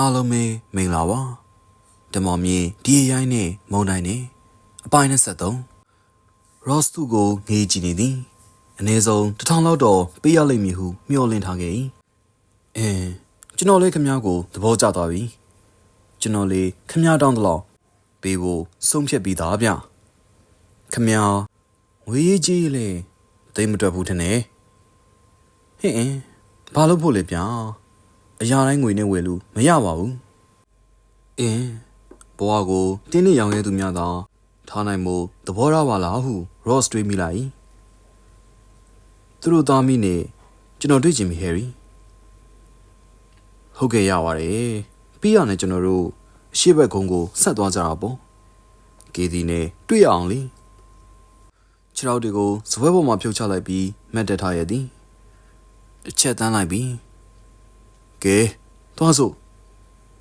အားလုံးပဲမင်္ဂလာပါ။တမောင်မြင်းဒီရိုင်းနဲ့မုံတိုင်းနဲ့အပိုင်း23 Ross သူ့ကိုငေးကြည့်နေသည်။အနည်းဆုံးတစ်ထောင်လောက်တော့ပေးရလိမ့်မည်ဟုမျှော်လင့်ထားခဲ့၏။အင်းကျွန်တော်လည်းခမည်းကိုသဘောကျသွားပြီ။ကျွန်တော်လည်းခမည်းတောင်းတလို့ပေးဖို့ဆုံးဖြတ်ပြီးသားဗျ။ခမည်းငွေရေးကြီးလေတိတ်မတွက်ဘူးထင်တယ်။ဟင်ဘာလို့ဖို့လဲဗျာ။ အရာတိုင်းငွေနဲ့ဝယ်လို့မရပါဘူး။အင်းဘဝကိုတင်းနဲ့ရောင်ရဲသူများသာထားနိုင်မှုသဘောရပါလားဟု Ross တွေးမိလိုက်။သူတို့သားမိနဲ့ကျွန်တော်တွေ့ချင်ပြီ Harry ။ဟုတ်ကဲ့ရပါတယ်။ပြီးရနဲ့ကျွန်တော်တို့အရှိဘက်ကုန်းကိုဆက်သွားကြတာပေါ့။ကေဒီနဲ့တွေ့ရအောင်လေ။ခြေထောက်တွေကိုစပွဲပေါ်မှာဖြုတ်ချလိုက်ပြီးမတ်တက်ထားရသည်။တစ်ချက်တန်းလိုက်ပြီး ကဲသွားစို့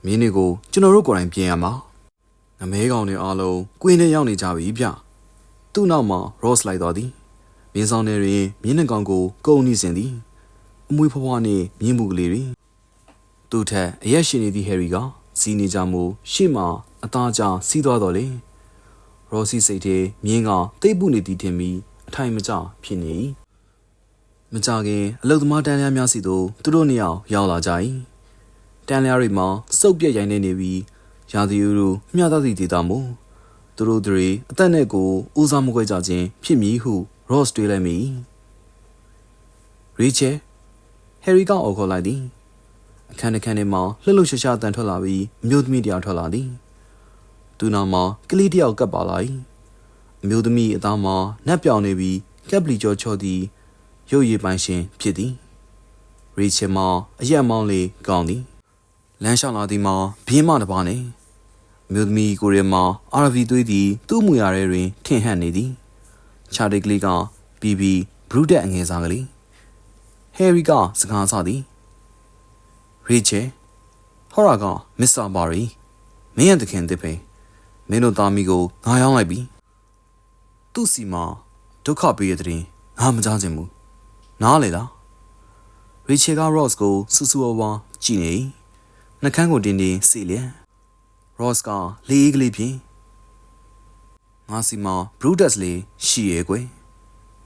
မင်းတွေကိုကျွန်တော်တို့ကိုယ်တိုင်ပြင်ရမှာငမဲကောင်တွေအားလုံးကွင်းထဲရောက်နေကြပြီဗျသူ့နောက်မှာ Ross လိုက်သွားသည်မင်းဆောင်တွေတွင်မြင်းနှကောင်ကိုကုန်းနေစဉ်သည်အမွေဖွားဖွားနှင့်မြင်းမှုကလေးတွေသူ့ထက်အရက်ရှင်နေသည့် Harry ကစီးနေကြမှုရှေ့မှာအသားကျစီးသွားတော်လေ Rossi စိတ်ထဲမြင်းကတိတ်ပုနေသည်ထင်ပြီးအထိုင်မကျဖြစ်နေ၏ မကြခင်အလုသမားတန်းလျားများစီသို့သူတို့နှစ်ယောက်ရောက်လာကြ၏တန်းလျားတွေမှာစုပ်ပြက်ရိုင်းနေနေပြီးရာသီဥတုမျှတသည့်ဒေသမူသူတို့တွေအသက်နဲ့ကိုဦးစားမခွဲကြခြင်းဖြစ်မည်ဟု Ross တွေးလိုက်မိရီချယ်ဟယ်ရီကအော်ခေါ်လိုက်သည်အခန်းတစ်ခန်းထဲမှာလှလှရှားရှားတန်ထွက်လာပြီးအမျိုးသမီးတယောက်ထွက်လာသည်သူနာမှာကလေးတယောက်ကပ်ပါလာ၏အမျိုးသမီးအသားမှာနက်ပြောင်နေပြီးကပ်ပလီကျော်ချော်သည် ရုပ်ရည်ပိုင်းရှင်ဖြစ်သည်ရီချယ်မောင်အရက်မောင်းလေးကောင်းသည်လမ်းလျှောက်လာသည်မှာဘင်းမတစ်ပါးနဲ့မြို့သမီးကိုရဲမှာအာရဗီသွေးသည်သူ့မူရရဲတွင်ထင်ဟပ်နေသည်ချာတိကလေးကဘီဘီဘရူဒက်အငယ်စားကလေးဟယ်ရီကစကားဆသည်ရီချယ်ဟောရာကမစ္စတာဘာရီမင်းရတခင်တစ်ဖေမင်းတို့သားမီးကိုငါရောင်းလိုက်ပြီသူ့စီမှာဒုက္ခပေးရတဲ့ငါမကြားချင်ဘူး နားလေလားရီချယ်ကရော့စ်ကိုဆူဆူဝါးကြည့်နေနှကန်းကိုတင်းတင်းစီလျက်ရော့စ်ကလေးကလေးဖြင့်ငါစီမှာဘရူဒတ်စ်လေးရှိရဲ့ကွယ်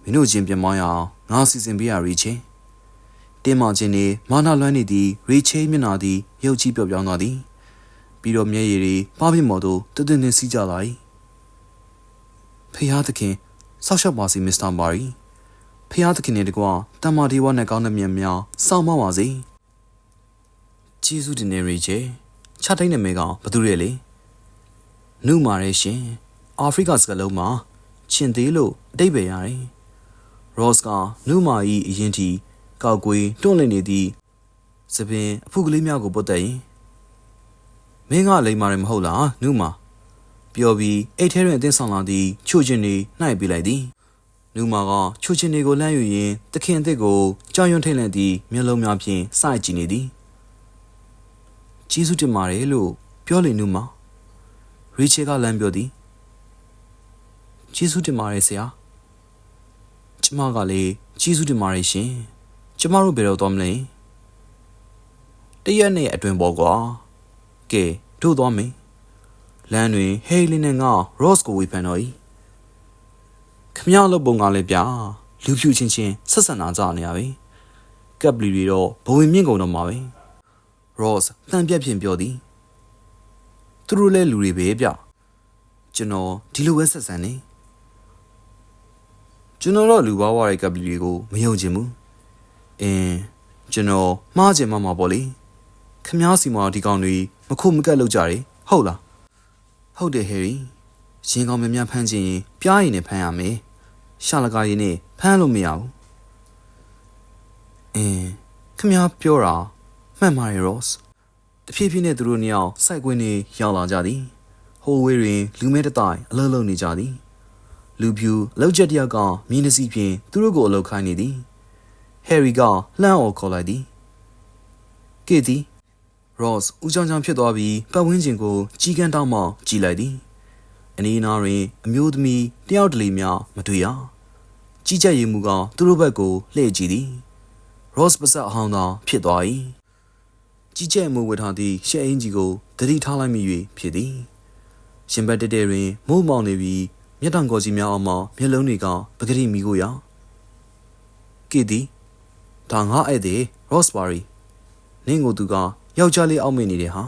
မင်းတို့ချင်းပြန်မောင်းရအောင်ငါစီစဉ်ပေးရရီချယ်တင်းမောင်ချင်းနေမာနာလွမ်းနေသည်ရီချယ်မျက်နာသည်ရုပ်ကြီးပျော့ပြောင်းသွားသည်ပြီးတော့မျက်ရည်တွေပါးပြမော်သို့တွတ်တွတ်နဲ့စီးကြလာ၏ဖះသခင်ဆောက်ရှောက်ပါစီမစ္စတာမာရီ ဖះသခင်နဲ့တကွာတမ္မာဒီဝနဲ့ကောင်းတဲ့မြတ်များစောင့်မပါစေကျေးဇူးတင်နေရီချေချတိုင်းနာမည်ကဘသူရဲလေနုမာရဲရှင်အာဖရိကစကလုံးမှာရှင်သေးလို့အတိတ်ပဲရတယ်ရော့စ်ကနုမာဤအရင်တီကောက်ကွေးတွန့်လည်နေသည့်သပင်အဖုကလေးများကိုပုတ်တက်ရင်မင်းကလိမ္မာရမဟုတ်လားနုမာပြောပြီးအိတ်ထဲတွင်အသင်းဆောင်လာသည့်ချိုချင်းနေနှိုက်ပြလိုက်သည် နူမာကချိုချင်းတွေကိုလှမ်းယူရင်းတခင်အစ်စ်ကိုကြောင်ရွံ့ထိတ်လန့်သည့်မျက်လုံးများဖြင့်စိုက်ကြည့်နေသည်ကျေးဇူးတင်ပါတယ်လို့ပြောလေနူမာရီချေကလမ်းပြောသည်ကျေးဇူးတင်ပါတယ်ဆရာကျမကလည်းကျေးဇူးတင်ပါတယ်ရှင်ကျမတို့ဘယ်တော့သွားမလဲတရက်နဲ့အတွင်ပေါ်ကွာကဲတို့သွားမယ်လမ်းတွင်ဟေးလင်းနဲ့ငါရော့စ်ကိုဝေဖန်တော့၏ ခမရလုပ်ပုံကလည်းဗျာလူဖြူချင်းချင်းဆက်ဆံနာကြနေရပြီကပ်ပလီတွေတော့ဘဝင်မြင့်ကုန်တော့မှာပဲရော့စ်တန်ပြက်ဖြင့်ပြောသည်သူတို့လည်းလူတွေပဲဗျကျွန်တော်ဒီလိုပဲဆက်ဆံနေကျွန်တော်တော့လူဘာဝရဲ့ကပ်ပလီတွေကိုမယုံချင်ဘူးအင်းကျွန်တော်မှားချင်မှမှာပေါ့လေခမားစီမှာဒီကောင်တွေမခုမကက်လောက်ကြတယ်ဟုတ်လားဟုတ်တယ်ဟယ်ရီရင်ကောင်များများဖမ်းခြင်းရင်ပြားရည်နဲ့ဖမ်းရမယ် ရှာလကာရည်နဲ့ဖမ်းလို့မရဘူးအင်းခမ ्या ပြောတာမှန်ပါတယ်ရော့စ်တဖြည်းဖြည်းနဲ့သူတို့နှစ်ယောက်စိုက်ကွင်းနေရောက်လာကြသည်ဟိုဝေးတွင်လူမဲတတိုင်အလုံးလုံးနေကြသည်လူဖြူလောက်ချက်တယောက်ကမြင်းနှစီဖြင့်သူတို့ကိုအလုတ်ခိုင်းနေသည်ဟယ်ရီကလှမ်းအော်ခေါ်လိုက်သည်ကေတီ Ross ဦးချောင်းချောင်းဖြစ်သွားပြီးပတ်ဝန်းကျင်ကိုကြီးကန်းတောင်းမှကြည်လိုက်သည် အနီးနားတွင်အမျိုးသမီးတယောက်တလေများမတွေ့ရကြီးကြပ်ရည်မူကသူတို့ဘက်ကိုလှည့်ကြည့်သည် Ross ပါစက်အဟောင်းသာဖြစ်သွား၏ကြီးကျယ်မှုဝတ်ထားသည့်ရှက်အင်းကြီးကိုတတိထားလိုက်မိ၍ဖြစ်သည်ရှင်ဘတ်တက်တဲ့တွင်မိုးမောင်နေပြီးမျက်တောင်ကော်ကြီးများအောင်မှမျက်လုံးတွေကပကတိမီကိုရာကီဒီဒါငါအဲ့တဲ့ Rosberry နင်းကိုသူကယောက်ျားလေးအောက်မေ့နေတယ်ဟာ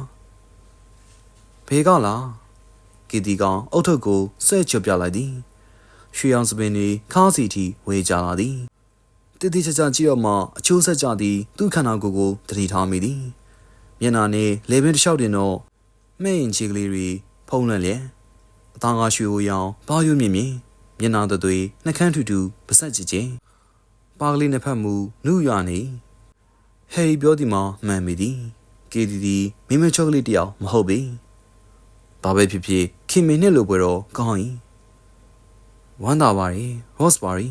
ဖေကလား ကီဒီကအုတ်ထုပ်ကိုဆွဲချွတ်ပြလိုက်သည်ရွှေအောင်စပင်တွေခါးစီထီဝေကြလာသည်တည်တည်ချာချာကြည့်တော့မှအချိုးဆက်ကြသည်သူ့ခန္ဓာကိုယ်ကိုတတိထားမိသည်မျက်နာနှင့်လေပင်တစ်လျှောက်တင်တော့မဲ့ရင်ချီကလေးတွေဖုံးလွှမ်းလျက်အသားကားရွှေဟိုရောင်ဘာရွမြင့်မြင့်မျက်နာသွေးနှကန်းထူထူပါဆက်ကြည့်ချင်းပါကလေးနှစ်ဖက်မူနုရွာနေဟယ်ရီပြောဒီမှာမှန်မိသည်ကေဒီဒီမိမချောကလေးတယောက်မဟုတ်ပေဘာပဲဖြစ်ဖြစ် ခင်မင်းနဲ့လိုပွဲတော့ကောင်းရင်ဝမ်းသာပါရဲ့ Rosberry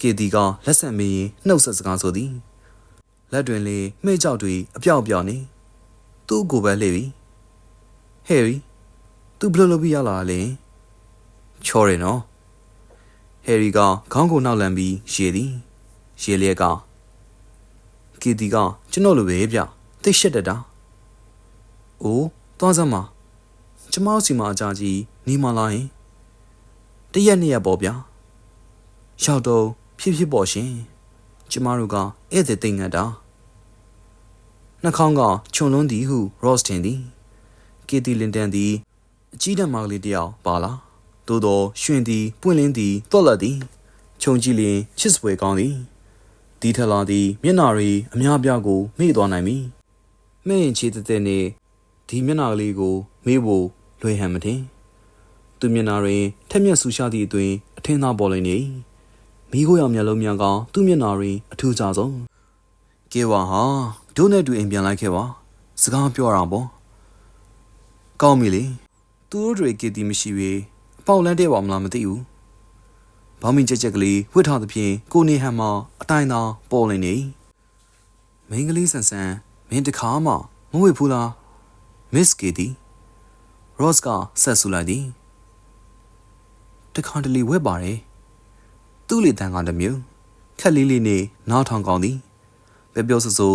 ကေဒီကလက်ဆက်မေးရင်နှုတ်ဆက်စကားဆိုသည်လက်တွင်လေမှဲ့ကြောက်တွေအပြောက်အပြောက်နေသူ့ကိုယ်ပဲလှည့်ပြီဟယ်ရီသူဘယ်လိုလုပ်ပြီးရလာလဲချောတယ်နော်ဟယ်ရီကခေါင်းကိုနှောက်လန့်ပြီးရေသည်ရေလျက်ကကေဒီကကျွန်တော်လိုပဲဗျသိရှက်တတ်တာအိုးသွားစမ်းပါ ကျမတို့စီမှာအကြကြီးနေမလာရင်တရက်နှစ်ရက်ပေါ့ဗျာရောက်တော့ဖြစ်ဖြစ်ပေါ့ရှင်ကျမတို့ကဧည့်သည်တိတ်ငတ်တာနှာခေါင်းကခြုံလွန်းသည်ဟု Ross ထင်သည်ကီတီလင်တန်သည်အကြီးတန်းမကလေးတယောက်ပါလာသို့တော့ရွှင်သည်ပွင့်လင်းသည်တော့လက်သည်ခြုံကြည့်လျင်ချစ်စပွဲကောင်းသည်ဒီထလာသည်မျက်နာရီအများပြားကိုမေ့သွားနိုင်ပြီမဲ့ရင်ချီတဲ့တဲ့နဲ့ဒီမျက်နာကလေးကိုမေ့ဖို့ လွယ်ဟန်မထင်သူမျက်နာတွင်ထက်မြက်ဆူရှာသည့်အတွင်အထင်းသားပေါ်လင်းနေမိခိုးရောင်မျက်လုံးများကသူ့မျက်နာတွင်အထူးကြဆုံးကဲဝါဟာဒုနဲ့တူအိမ်ပြန်လိုက်ခဲ့ပါစကားပြောတာပေါ့ကောင်းပြီလေသူတို့တွေကတီမရှိပေအပေါက်လန်းတဲ့ပါမလားမသိဘူးဘောင်းမင်းကြက်ကြက်ကလေးဝှက်ထားသဖြင့်ကိုနေဟန်မှာအတိုင်းသာပေါ်လင်းနေမိန်းကလေးဆန်ဆန်မင်းတခါမှမဝှက်ဘူးလားမစ်ကီတီ ရော့စ်ကဆက်ဆူလိုက်သည်တခါတလေဝက်ပါတယ်သူ့လေတန်ကတစ်မျိုးခက်လေးလေးနဲ့နားထောင်ကောင်းသည်ပြောပြောဆိုဆို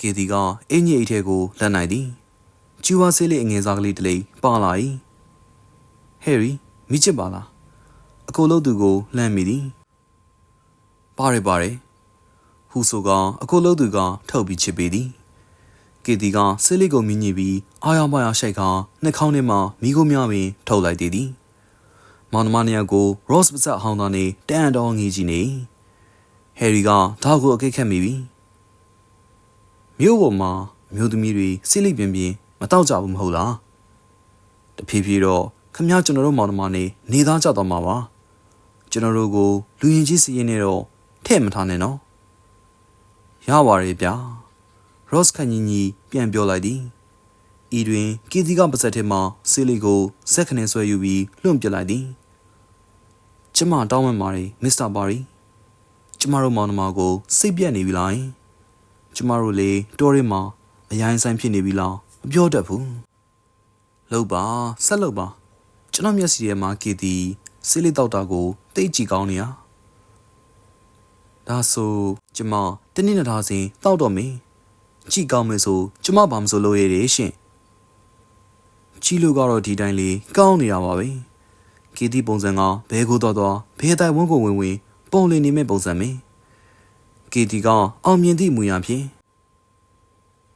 ကေဒီကအင်းကြီးအိတ်ထဲကိုလက်နိုင်သည်ကျူဝါဆေးလေးအငယ်စားကလေးတစ်လိပါလာ၏ဟယ်ရီမိချစ်ပါလားအကိုလို့သူကိုလှမ်းမိသည်ပါတယ်ပါတယ်ဟူဆိုကအကိုလို့သူကထုတ်ပြီးချစ်ပေသည် ကေတီကဆေးလေးကိုမြင်ညိပြီးအာရပါရရှိုက်ကနှက်ခေါင်းထဲမှာမိခိုးများပင်ထုတ်လိုက်သေးသည်မောင်နှမနှစ်ယောက်ကို Ross ပစက်ဟောင်းသားနေတန်တော်ငေးကြည့်နေဟယ်ရီကဒါကိုအကိတ်ခတ်မိပြီမြို့ပေါ်မှာမြို့သမီးတွေစိလိပြင်းပြင်းမတော့ကြဘူးမဟုတ်လားတဖြည်းဖြည်းတော့ခမကျွန်တော်တို့မောင်နှမနေနေသားကြတော့မှာပါကျွန်တော်တို့ကိုလူရင်ကြီးစီရင်နေတော့ထဲ့မထားနဲ့နော်ရပါရဲ့ဗျာ Ross ခန့်ကြီးကြီးပြန်ပြောလိုက်သည်ဤတွင်ကီတီကပါဆက်ထဲမှဆေးလီကိုစက်ခနဲ့ဆွဲယူပြီးလွှင့်ပစ်လိုက်သည်ကျမတောင်းပန်ပါတယ်မစ္စတာဘာရီကျမတို့မောင်နှမကိုစိတ်ပြတ်နေပြီလားကျမတို့လေတော်ရီမှာအရင်ဆိုင်ဖြစ်နေပြီလားမပြောတတ်ဘူးလောက်ပါဆက်လောက်ပါကျွန်တော်မျက်စီထဲမှာကီတီဆေးလေးတောက်တာကိုတိတ်ကြည့်ကောင်းနေရဒါဆိုကျမတင်းနေထားစဉ်တောက်တော့မင်း ကြည့်ကောင်းမယ်ဆိုကျမဘာမဆိုလို့ရည်ရှင်ကြည့်လို့ကတော့ဒီတိုင်းလေးကောင်းနေတာပါပဲကီတီပုံစံကဘဲကိုတော့တော့ဘဲတိုင်ဝန်းကိုဝင်ဝင်ပုံလင်းနေမဲ့ပုံစံမင်းကီတီကအောင်မြင်သည့်မူရဖြင့်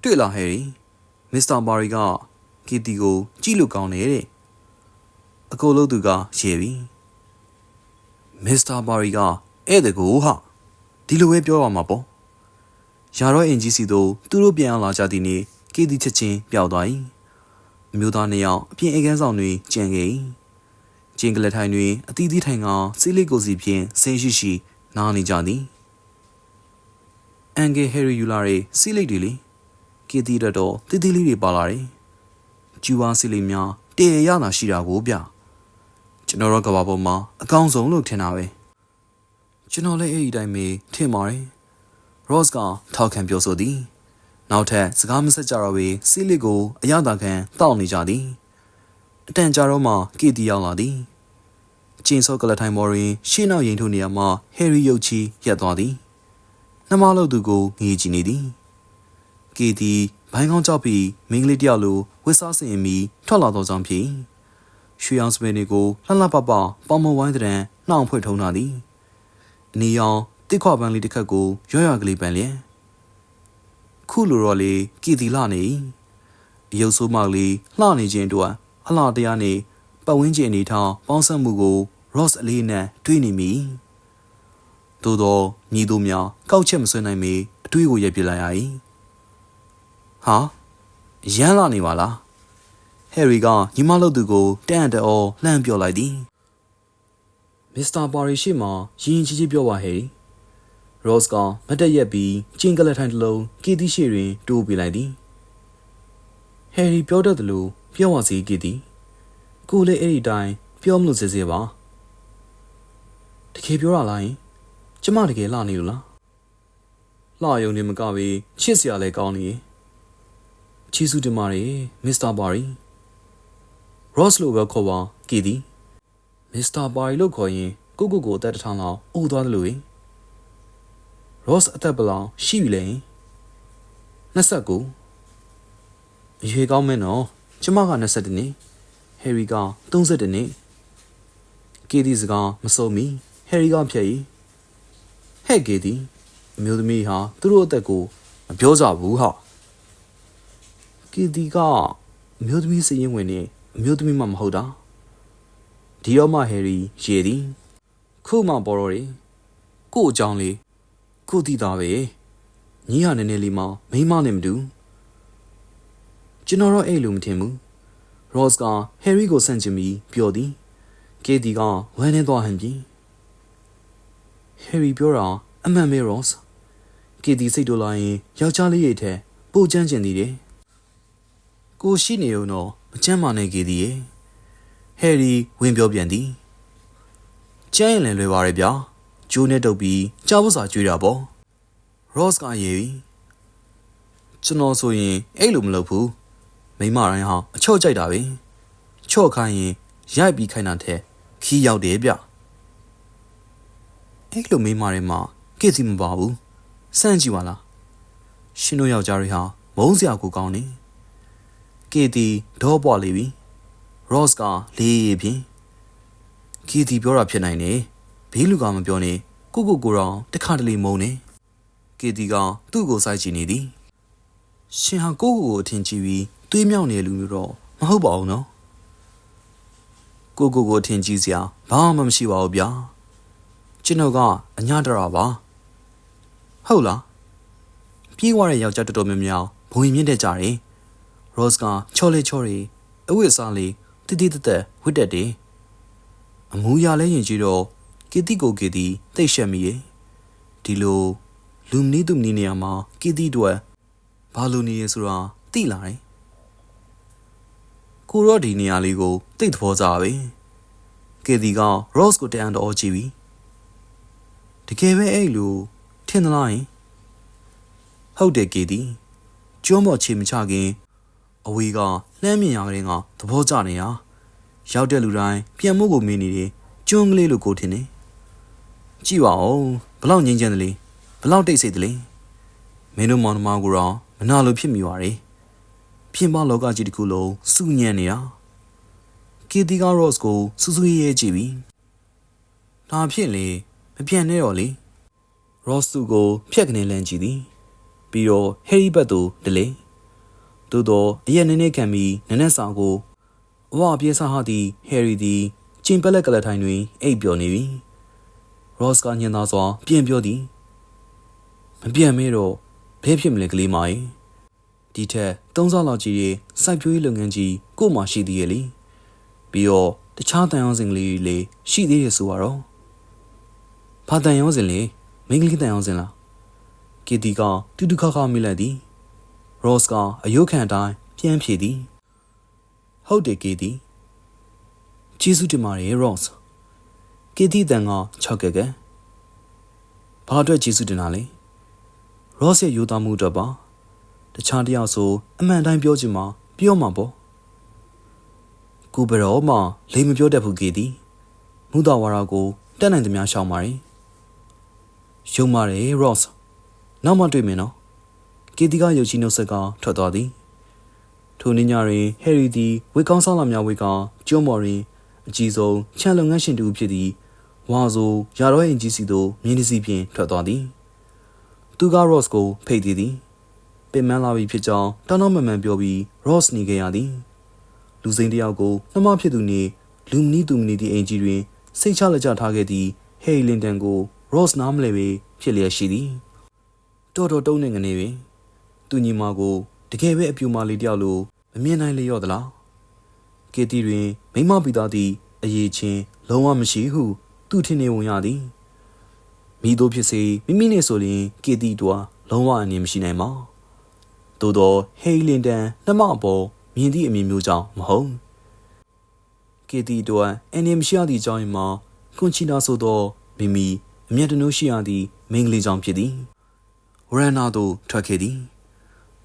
တွေ့လာဟယ်ရီမစ္စတာဘာရီကကီတီကို ကြည့်လို့ကောင်းတယ်တဲ့အကိုလို့သူကရှယ်ပြီမစ္စတာဘာရီကဧည့်သည်ကိုဟာဒီလိုပဲပြောရမှာပေါ့ ရာတော့အင်ဂျီစီတို့သူတို့ပြန်လာကြသည့်နေ့ကီတီချက်ချင်းပျောက်သွား၏အမျိုးသားနှစ်ယောက်အပြင်အိမ်ကန်းဆောင်တွင်ကြံခဲ့၏ကျင်းကလထိုင်တွင်အသီးသီးထိုင်ကစီလစ်ကိုစီဖြင့်ဆင်းရှိရှိနားနေကြသည်အန်ဂေဟယ်ရီယူလာရဲ့စီလိတ်တွေလေကီတီရတော့တီတီလေးတွေပါလာတယ်ကျူဝါစီလိတ်များတရေရတာရှိတာကိုဗျကျွန်တော်တို့ကဘာပေါ်မှာအကောင်းဆုံးလို့ထင်တာပဲကျွန်တော်လည်းအဲ့ဒီတိုင်းပဲထင်ပါတယ် ရော့စ်ကထောက်ခံပြောဆိုသည်နောက်ထပ်စကားမဆက်ကြတော့ပေစီလစ်ကိုအရသာခံတောက်နေကြသည်အတန်ကြာတော့မှကီတီရောက်လာသည်ကျင်းစောကလထိုင်မော်ရင် ရှေ့နောက်ရင်ထုံနေရာမှာဟယ်ရီရုတ်ချီရက်သွားသည်နှမလို့သူကိုငေးကြည့်နေသည်ကီတီဘိုင်းကောင်းကြောက်ပြီးမိန်းကလေးတယောက်လိုဝစ်စားစင်ရင်ပြီးထွက်လာတော့ကြောင်းဖြစ်ရွှေအောင်စပယ်တွေကိုလှလှပပပေါမဝိုင်းတဲ့နှောင်ဖွဲ့ထုံးတာသည်အနီရောင် တစ်ခွပန်းလေးတစ်ခတ်ကိုရွရွကလေးပန်လျက်ခုလိုတော့လေကီတီလာနေအယုတ်ဆိုးမကလေးလှနေခြင်းတို့အလှတရားနေပတ်ဝန်းကျင်အနေထားပေါင်းစပ်မှုကို Ross အလေးနဲ့တွေးနေမိသို့တော့ညီတို့များကောက်ချက်မဆွနိုင်မီအတွေးကိုရက်ပြလိုက်ရ၏ဟာရမ်းလာနေပါလားဟယ်ရီကညီမလုပ်သူကိုတန်တအောလှမ်းပြောလိုက်သည်မစ္စတာပါရီရှိမှရင်ရင်ကြီးကြီးပြောပါဟယ်ရီ ရော့စ်ကမတ်တက်ရက်ပြီးကျင်းကလထိုင်တစ်လုံးကီတီရှိတွင်တိုးပြလိုက်သည်ဟယ်ရီပြောတတ်တယ်လို့ပြောပါစီကီတီကိုလည်းအဲ့ဒီတိုင်းပြောမလို့စေစေပါတကယ်ပြောရလားယင်ကျမတကယ်လှနေလို့လားလှယုံနေမကပဲချစ်စရာလည်းကောင်းနေရင်ချီးစုတင်ပါတယ်မစ္စတာဘာရီရော့စ်လိုပဲခေါ်ပါကီတီမစ္စတာဘာရီလို့ခေါ်ရင်ကိုကိုကိုအသက်တစ်ထောင်လောက်အိုးသွားတယ်လို့ရင် ရော့စ်အသက်ဘယ်လောက်ရှိပြီလဲယင်29အရွေကောင်းမင်းနော်ကျမက22နှစ်ဟယ်ရီက32နှစ်ကီတီစကားမစုံမီဟယ်ရီကဖြတ်ရီဟဲ့ကီတီအမျိုးသမီးဟာသူတို့အသက်ကိုမပြောကြဘူးဟာကီတီကအမျိုးသမီးစရင်ဝင်နေအမျိုးသမီးမှမဟုတ်တာဒီတော့မှဟယ်ရီရေသည်ခုမှပေါ်တော့တယ်ကို့အကြောင်းလေး ကိုသိတာပဲညီဟာနည်းနည်းလေးမှမိမနဲ့မတူကျွန်တော်တော့အဲ့လိုမထင်ဘူးရော့စ်ကဟယ်ရီကိုဆန့်ကျင်ပြီးပြောသည်ကေတီကဝမ်းနေသွားဟန်ပြီဟယ်ရီပြောတာအမှန်ပဲရော့စ်ကေတီစိတ်တိုးလာရင်ယောက်ျားလေးရဲ့ထဲပို့ချမ်းကျင်သေးတယ်ကိုရှိနေုံတော့မချမ်းမာနေကေတီရဲ့ဟယ်ရီဝင်ပြောပြန်သည်ကျန်းရင်လည်းလွယ်ပါရဲ့ဗျာ ကျိုးနဲ့တုပ်ပြီးကြောက်ဖို့စာကြွေးတာပေါ့ရော့စ်ကရေပြီကျွန်တော်ဆိုရင်အဲ့လိုမလုပ်ဘူးမိမတိုင်းဟာအချော့ကြိုက်တာပဲချော့ခိုင်းရင်ရိုက်ပြီးခိုင်းတာတဲ့ခီးရောက်တယ်ဗျအဲ့လိုမိမတွေမှာကိစီမပါဘူးစမ်းကြည့်ပါလားရှင်တို့ယောက်ျားတွေဟာမုန်းစရာကိုကောင်းနေကေတီဒေါ်ပွားလေးပြီရော့စ်ကလေးရဖြင့်ကေတီပြောတာဖြစ်နိုင်တယ် ဘေးလူကမပြောနဲ့ကိုကိုကိုတော့တခါတလေမုန်းနေကေတီကသူ့ကိုစိုက်ကြည့်နေသည်ရှင်ဟာကိုကိုကိုအထင်ကြီးပြီးသွေးမြောက်နေလူမျိုးတော့မဟုတ်ပါဘူးနော်ကိုကိုကိုထင်ကြီးစရာဘာမှမရှိပါဘူးဗျာကျွန်တော်ကအညာတရာပါဟုတ်လားပြေးသွားတဲ့ယောက်ျားတော်တော်များများဘုံရင်မြင့်တဲ့ကြတယ်ရော့စ်ကချော်လေချော်ရီအဝတ်အစားလေးတိတိတသက်ဝတ်တက်တယ်အမူအရာလဲရင်ကြည့်တော့ ကီတီကိုကီတီတိတ်ရှက်မိရဲ့ဒီလိုလူမနီးသူမနီးနေရာမှာကီတီတို့ဘာလို့နေရဆိုတာသိလာတယ်ကိုရော့ဒီနေရာလေးကိုတိတ်သဘောကျပဲကယ်ဒီက Ross ကိုတန်တော်ကြည့်ပြီးတကယ်ပဲအဲ့လိုထင်သလားယင်ဟုတ်တယ်ကယ်ဒီကျွန်းပေါ်ခြေမချခင်အဝေးကလှမ်းမြင်ရတဲ့ကသဘောကျနေရရောက်တဲ့လူတိုင်းပြန်မှုကိုမင်းနေတယ်ကျွန်းကလေးလိုကိုထင်နေ ကြည့်ပါဦးဘလောက်ငင်းချမ်းတယ်လေဘလောက်တိတ်ဆိတ်တယ်လေမင်းတို့မောင်နှမကိုတော့မနာလိုဖြစ်မိပါ रे ပြင်ပလောကကြီးတစ်ခုလုံးစူညံနေတာကီတီကရော့စ်ကိုစူးစူးရဲကြည့်ပြီးဒါဖြစ်လေမပြန်နဲ့တော့လေရော့စ်သူကိုဖြက်ကနေလန့်ကြည့်သည်ပြီးတော့ဟယ်ရီဘတ်သူတလေသို့တော့အရက်နည်းနည်းခံပြီးနည်းနည်းဆောင်ကိုအဝအပြေးစားဟာသည်ဟယ်ရီသည်ကျင်ပလက်ကလထိုင်တွင်အိပ်ပျော်နေပြီ ရော့စ်ကညင်သာစွာပြန်ပြောသည်မပြန်မဲတော့ဘဲဖြစ်မလဲကလေးမကြီးဒီထက်သုံးစားလောက်ကြီးရဲ့စိုက်ပျိုးရေးလုပ်ငန်းကြီးကို့မှာရှိသေးရဲ့လေပြီးတော့တခြားတန်ရောင်းစင်ကလေးတွေလည်းရှိသေးရဲ့ဆိုတော့ဘာတန်ရောင်းစင်လဲမိန်းကလေးတန်ရောင်းစင်လားကီတီကတူတူခါခါမိလိုက်သည်ရော့စ်ကအယုတ်ခံအတိုင်းပြန်ဖြေသည်ဟုတ်တယ်ကီတီကျေးဇူးတင်ပါတယ်ရော့စ် ကီတီတန်က၆ကက်ကဘာအတွက်ကျေးဇူးတင်တာလဲရော့စ်ရဲ့ယူသားမှုအတွက်ပါတခြားတယောက်ဆိုအမှန်တိုင်းပြောချင်မှာပြောမှာပေါ့ကိုဘရောမှလိမ်မပြောတတ်ဘူးကေသည်မူတော်ဝါရာကိုတက်နိုင်သမျှရှောင်ပါရင်ယုံပါတယ် Ross နောက်မှတွေ့မယ်နော်ကေတီကရုပ်ချီနှုတ်ဆက်ကထွက်သွားသည်ထိုနေ့ညတွင်ဟယ်ရီသည်ဝေကောင်းဆောင်လာများဝေကကျွန်းမော်တွင်အကြီးဆုံးချန်လုပ်ငန်းရှင်တူဖြစ်သည့် ဝါဆိုရာတော်ရင်ကြီးစီသို့မြင်းတစီဖြင့်ထွက်သွားသည်သူက Ross ကိုဖိတ်သည်သည်ပင်မလာပြီဖြစ်ကြောင်းတောင်းတမန်မှန်ပြောပြီး Ross နေခဲ့ရသည်လူစိမ်းတစ်ယောက်ကိုနှမဖြစ်သူနှင့်လူမနီသူမနီသည့်အိမ်ကြီးတွင်စိတ်ချလက်ချထားခဲ့သည့်ဟေလင်တန်ကို Ross နားမလည်ပေဖြစ်လျက်ရှိသည်တော်တော်တုံးနေငနေပင်သူညီမကိုတကယ်ပဲအပြူမလေးတယောက်လိုမမြင်နိုင်လေရော့သလားကေတီတွင်မိမပီသားသည့်အရေးချင်းလုံးဝမရှိဟု သူထင်နေဝင်ရသည်မိတို့ဖြစ်စေမိမိနဲ့ဆိုရင်ကေတီတို့ဟာလုံးဝအနေမရှိနိုင်ပါသို့တော့ဟေလင်တန်နှမအပေါ်မြင်သည့်အမြင်မျိုးကြောင့်မဟုတ်ကေတီတို့ဟာအနေမရှိရသည့်အကြောင်းရင်းမှာကွန်ချီနာဆိုသောမိမိအမျက်တနိုးရှိရသည့်မိန်းကလေးကြောင့်ဖြစ်သည်ဝရနာတို့ထွက်ခဲ့သည်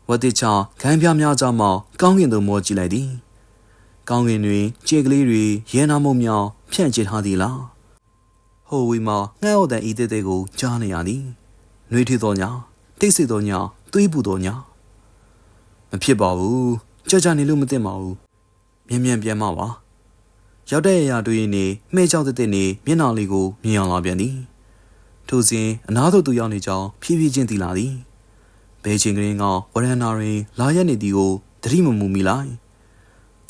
ဝတ်တိချခန်းပြများကြမှကောင်းကင်သို့မောကြည့်လိုက်သည်ကောင်းကင်တွင်ကြက်ကလေးတွေရဲနာမုံများဖြန့်ကျစ်ထားသည်လား ဟိုဝီမှာငှက်ဟော့တန်ဤတဲ့တဲ့ကိုကြားနေရသည်နှွေးထသောညာတိတ်ဆိတ်သောညာသွေးပူသောညာမဖြစ်ပါဘူးကြကြနေလို့မသိပါဘူးမြင်မြန်ပြန်မပါရောက်တဲ့အရာတွေနေမှဲ့ကြောက်တဲ့နေမျက်နှာလေးကိုမြင်အောင်လာပြန်သည်ထိုစဉ်အနာသို့သူရောက်နေကြောင်းဖြည်းဖြည်းချင်းတည်လာသည်ဘဲချင်းကလေးကဝရန်နာတွင်လာရက်နေသည်ကိုသတိမမူမိလိုက်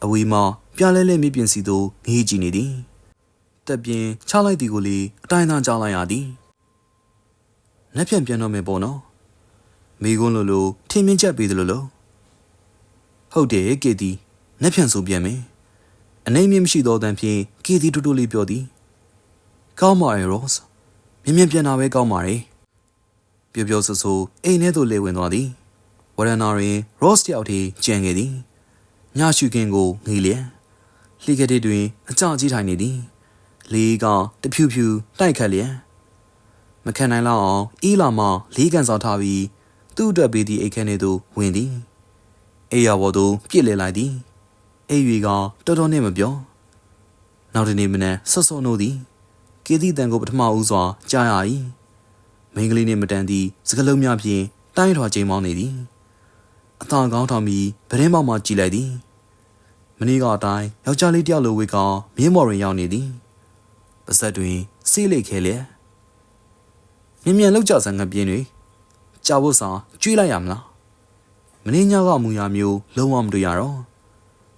အဝေးမှာပြားလဲလဲမြစ်ပြင်စီသို့ငေးကြည့်နေသည် တက်ပြင်းချလိုက်သည်ကိုလေအတိုင်းသားကြားလိုက်ရသည်လက်ဖြန့်ပြန်တော့မယ်ပေါ့နော်မိကုန်းလိုလိုထင်းမြင့်ချက်ပေးတယ်လို့လို့ဟုတ်တယ်ကေတီလက်ဖြန့်ဆိုပြန်မယ်အနေမြင့်မရှိသောတန်ဖြင့်ကေတီတူတူလေးပြောသည်ကောင်းပါရဲ့ရော့စ်မြင်မြင်ပြန်တာပဲကောင်းပါရဲ့ပျော်ပျော်ဆူဆူအိမ်ထဲသို့လေဝင်သွားသည်ဝရနာတွင်ရော့စ်တယောက်တည်းကြံခဲ့သည်ညရှုခင်းကိုငေးလျက်လှိကတဲ့တွင်အကြကြီးထိုင်နေသည် လေးကတဖြူဖြူတိုက်ခတ်လျက်မခံနိုင်လောက်အောင်အီးလာမှလေးကန်စောထားပြီးသူ့အတွက်ပေးသည့်အိတ်ခမ်းထဲသို့ဝင်သည်အိယာဘော်သို့ပြစ်လဲလိုက်သည်အိပ်၍ကတော်တော်နဲ့မပြောနောက်တနေ့မနက်ဆော့ဆော့နိုးသည်ကေသီတန်ကိုပထမဦးစွာကြားရ၏မိန်းကလေးနှင့်မတန်သည့်စကလုံးများဖြင့်တိုင်းထွာချိန်မောင်းနေသည်အသာကောင်းထောင်ပြီးဗရင်ပေါက်မှကြည်လိုက်သည်မနေ့ကအတိုင်းယောက်ျားလေးတယောက်လိုဝေကမြင်းမော်တွင်ရောက်နေသည် ပါဇက်တွင်စေးလိတ်ခဲလျက်မြင်မြန်လောက်ကြဆန်ငပြင်းတွေကြာဖို့စာကျွေးလိုက်ရမလားမင်းညကမူရမျိုးလုံးဝမတွေ့ရတော့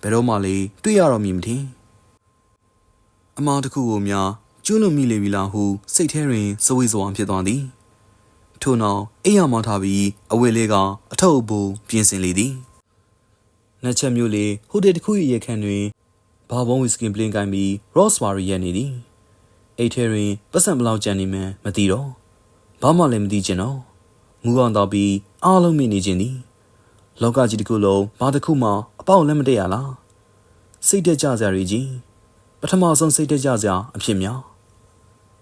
ဘယ်တော့မှလေတွေ့ရတော့မည်မထင်အမောင်တစ်ခုကိုများကျွလွန်မိလေပြီလားဟုစိတ်ထဲတွင်စဝေးစွာဖြစ်သွားသည်ထို့နောက်အိမ်ရမထားပြီးအဝေးလေးကအထုပ်အပူပြင်ဆင်လေသည်နှစ်ချက်မျိုးလေးဟိုတယ်တစ်ခု၏ရေခန့်တွင်ဘာဘုံဝီစကင်ပလင်ကိုင်းပြီးရော့စ်ဝါရီရက်နေသည် အိတ်ထဲတွင်ပတ်စံဘလောက်ကြံနေမှန်းမသိတော့ဘာမှလည်းမသိချင်တော့မူအောင်တော့ပြီးအားလုံးမိနေခြင်းသည်လောကကြီးတစ်ခုလုံးဘာတစ်ခုမှအပေါက်လည်းမတည့်ရလားစိတ်တက်ကြစရာကြီးပထမဆုံးစိတ်တက်ကြစရာအဖြစ်များ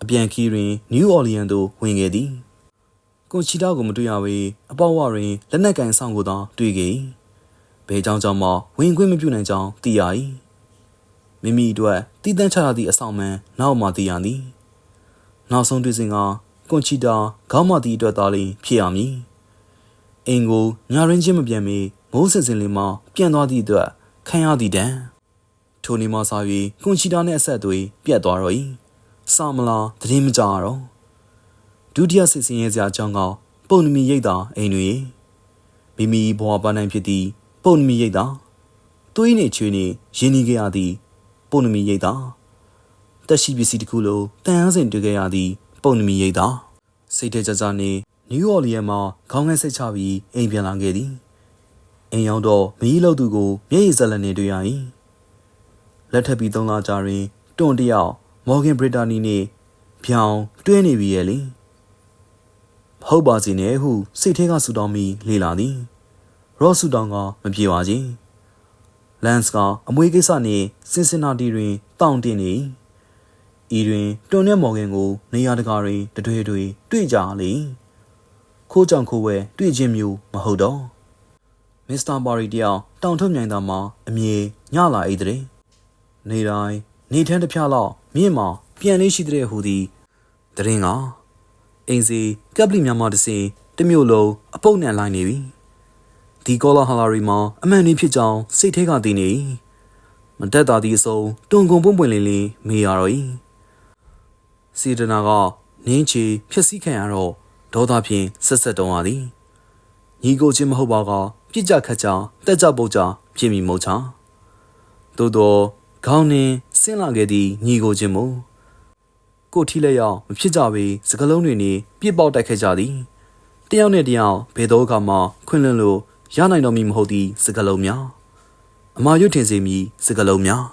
အပြန်ခီးတွင်နယူးအော်လီယန်သို့ဝင်ခဲ့သည်ကွန်ချီတာကိုမတွေ့ရပေအပေါဝတွင်လက်နက်ကန်ဆောင်ကိုသာတွေ့ခဲ့ဘဲကြောင့်ကြောင့်မှဝင်ခွင့်မပြုနိုင်ကြောင်းသိရ၏မိမိအတွက် တည်တံ့ချရသည့်အဆောင်မှန်နောက်မှသိရသည်နောက်ဆုံးတွေ့စဉ်ကကွန်ချီတာခေါင်းမသည့်အတွက်သားလေးဖြစ်ရမည်အင်ကိုညာရင်းချင်းမပြန်မီမိုးစင်စင်လေးမှပြန်သွားသည့်အတွက်ခံရသည့်တံထိုနေမှစား၍ကွန်ချီတာနှင့်အဆက်အသွေးပြတ်သွားတော့၏စာမလားတည်မကြတော့ဒုတိယစစ်စင်ရဲ့စရာအကြောင်းကပုံနမီရိတ်တာအိမ်တွေမိမိဘဝပန်းတိုင်းဖြစ်သည့်ပုံနမီရိတ်တာသွေးနေချွေးနေရင်းနှီးခဲ့ရသည့် ပုံနမီရိတ်တာတက်ရှိပစ္စည်းတစ်ခုလိုတန်အားစင်တွေ့ခဲ့ရသည့်ပုံနမီရိတ်တာစိတ်တကြကြနေနယူးအော်လီယန်မှာခေါင်းငယ်စိတ်ချပြီးအိမ်ပြန်လာခဲ့သည်အိမ်ရောက်တော့မီးလောက်သူကိုမျက်ရည်စလက်နဲ့တွေ့ရ၏လက်ထပ်ပြီးသုံးလကြာတွင်တွန်တယောက်မော်ဂန်ဘရစ်တာနီနှင့်ဖြောင်တွဲနေပြီရဲ့လေဟုတ်ပါစီနဲ့ဟုစိတ်ထဲကဆူတောင်းပြီးလေလာသည်ရော့ဆူတောင်းကမပြေပါချင်း လန်စ်ကအမွေကိစ္စနှင့်စင်စင်နာတီတွင်တောင့်တင်နေဤတွင်တွန်နဲ့မော်ဂန်ကို နေရာတကာတွင်တတွေတွေတွေ့ကြလေခိုးကြောင်ခိုးဝဲတွေ့ခြင်းမျိုးမဟုတ်တော့မစ္စတာဘာရီတယောက်တောင်ထုတ်မြိုင်သားမှာအမြေညလာအိတ်တဲ့နေတိုင်းနေထန်းတစ်ဖြားလောက်မြင့်မှာပြန်လေးရှိတဲ့ဟူသည်တရင်ကအိမ်စီကပ်ပလီများမှတစင်တမျိုးလုံးအပုတ်နဲ့လိုက်နေပြီ ဒီကောလာဟာလာရီမှာအမှန်တည်းဖြစ်ကြောင်းစိတ်ထဲကသိနေ၏မတက်တာသည့်အစုံတွန်ကုန်ပွင့်ပွင့်လင်းလင်းမေးရတော့၏စီဒနာကနင်းချီဖြက်စီးခံရတော့ဒေါသဖြင့်ဆက်ဆက်တုံးရသည်ညီကိုချင်းမဟုတ်ပါကပြစ်ကြခတ်ကြတက်ကြပုတ်ကြဖြစ်မိမဟုတ်ချသို့တော့ခေါင်းနှင်းဆင်းလာခဲ့သည့်ညီကိုချင်းမို့ကိုထီလက်ရောက်မဖြစ်ကြပေစကလုံးတွေနေပြစ်ပေါက်တိုက်ခဲ့ကြသည်တယောက်နဲ့တယောက်ဘယ်တော့မှခွင့်လွှတ်လို့ ရနိုင်တော်မူမဟုတ်သည့်စကလုံးများအမာရွတ်ထင်စေမည်စကလုံးများ